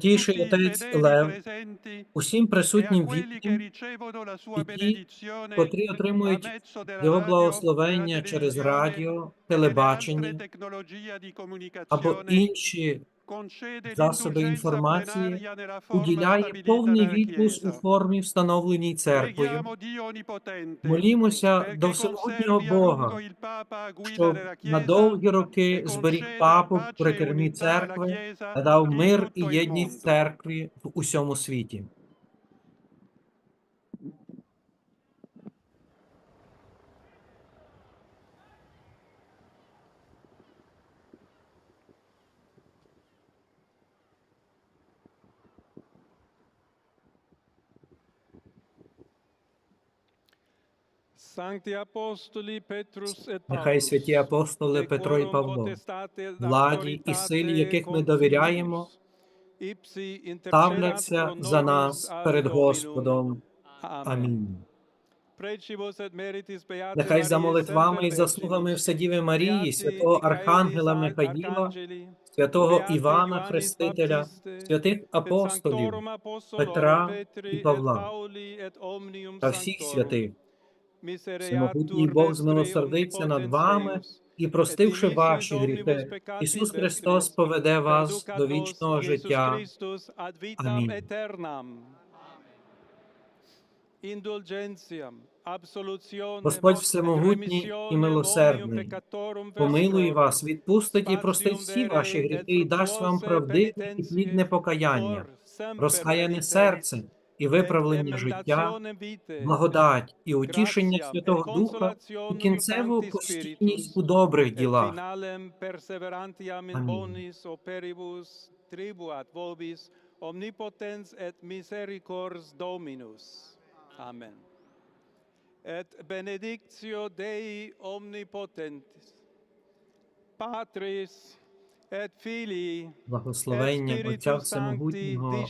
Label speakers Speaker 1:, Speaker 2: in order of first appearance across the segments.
Speaker 1: Святійший отець Лев, усім присутнім вітам, і ті, котрі отримують його благословення через радіо, телебачення або інші засоби інформації, уділяє повний відпуск у формі, встановленій церквою. Молімося до всемогутнього Бога, щоб на довгі роки зберіг папу при кермі церкви та дав мир і єдність церкві в усьому світі. Нехай святі апостоли Петро і Павло, владі і силі, яких ми довіряємо, ставляться за нас перед Господом. Амінь. Нехай за молитвами і заслугами Вседіви Марії, святого Архангела Михаїла, святого Івана Хрестителя, святих апостолів Петра і Павла та всіх святих. Всемогутній Бог змилосердиться над вами і, простивши ваші гріхи, Ісус Христос поведе вас до вічного життя. Амінь. Господь всемогутній і милосердний, Помилує
Speaker 2: vestrorum,
Speaker 1: вас, відпустить і простить всі ваші гріхи і дасть вам правдиве і плідне покаяння, розкаяне серце і виправлення життя, благодать і утішення Святого Духа і кінцеву постійність у добрих ділах. Амінь.
Speaker 2: omnipotens et misericors Dominus. Amen. Et benedictio Dei omnipotentis, Patris
Speaker 1: Благословення Отця Всемогутнього,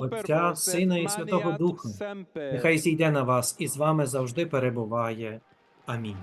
Speaker 1: Отця, Сина і Святого Духа, нехай зійде на вас і з вами завжди перебуває. Амінь.